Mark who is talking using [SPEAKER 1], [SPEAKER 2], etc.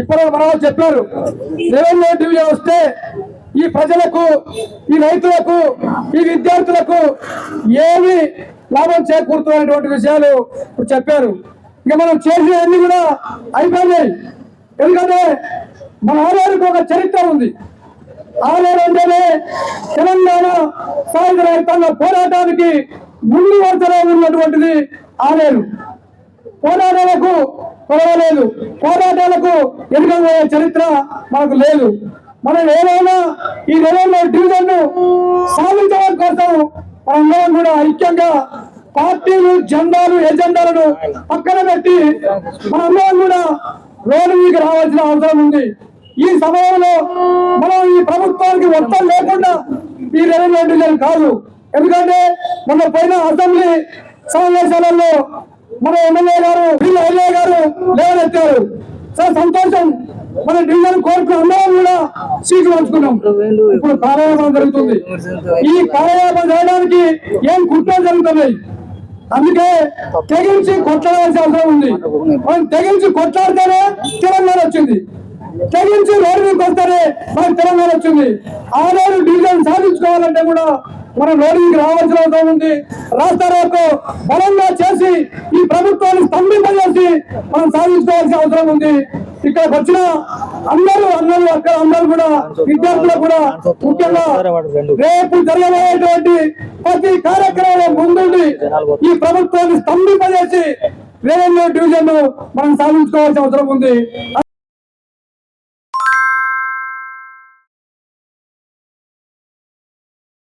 [SPEAKER 1] ఇప్పుడు మన చెప్పారు. రెవెన్యూ డివిజన్ వస్తే ఈ ప్రజలకు ఈ రైతులకు ఈ విద్యార్థులకు ఏమి లాభం చేకూరుతున్నటువంటి విషయాలు చెప్పారు. ఇక మనం చేసినవన్నీ కూడా అయిపోయినాయి. ఎందుకంటే మన ఆలయానికి ఒక చరిత్ర ఉంది. ఆలయం అంటేనే తెలంగాణ సాయుధ రైతాంగ పోరాటానికి ముందు వరుసలో ఉన్నటువంటిది ఆలేరు. పోరాటాలకు కొలవలేదు. పోరాటాలకు ఎదుగబోయే చరిత్ర మనకు లేదు. మనం ఏదైనా ఈ నెలలో డివిజన్ను సాధించడం కోసం మనందరం కూడా ఐక్యంగా పార్టీలు జెండాలు ఎజెండాలను పక్కన పెట్టి మనందరం కూడా రోడ్డు మీకు రావాల్సిన అవసరం ఉంది. ఈ సమయంలో మనం ఈ ప్రభుత్వానికి మొత్తం లేకుండా ఈ నెలలో డివిజన్ కాదు. ఎందుకంటే మన పైన అసెంబ్లీ సమావేశాలలో మన ఎమ్మెల్యే గారు వీళ్ళ ఎమ్మెల్యే గారు లేవనెత్తారు. సార్ సంతోషం. మన డివిజన్ కోర్టు అందరం కూడా సీట్లు పంచుకున్నాం. ఇప్పుడు కార్యక్రమం జరుగుతుంది. ఈ కార్యాలయం చేయడానికి ఏం కుట్రలు జరుగుతున్నాయి? అందుకే తెగించి కొట్లాడాల్సిన అవసరం ఉంది. మనం తెగించి కొట్లాడితేనే తెలంగాణ వచ్చింది. తెగించి రోడ్డు మీదకి వస్తేనే మనకు తెలంగాణ వచ్చింది. ఆనాడు డివిజన్ సాధించుకోవాలంటే కూడా మనం లోనికి రావాల్సిన అవసరం ఉంది. రాష్ట్రాలకు బలంగా చేసి ఈ ప్రభుత్వాన్ని స్తంభింపజేసి మనం సాధించుకోవాల్సిన అవసరం ఉంది. ఇక్కడికి వచ్చిన అందరూ అందరూ అక్కడ అందరూ కూడా విద్యార్థులు కూడా ముఖ్యంగా రేపు జరగబోయేటువంటి ప్రతి కార్యక్రమంలో ముందుండి ఈ ప్రభుత్వాన్ని స్తంభింపజేసి రెవెన్యూ డివిజన్ మనం సాధించుకోవాల్సిన అవసరం ఉంది.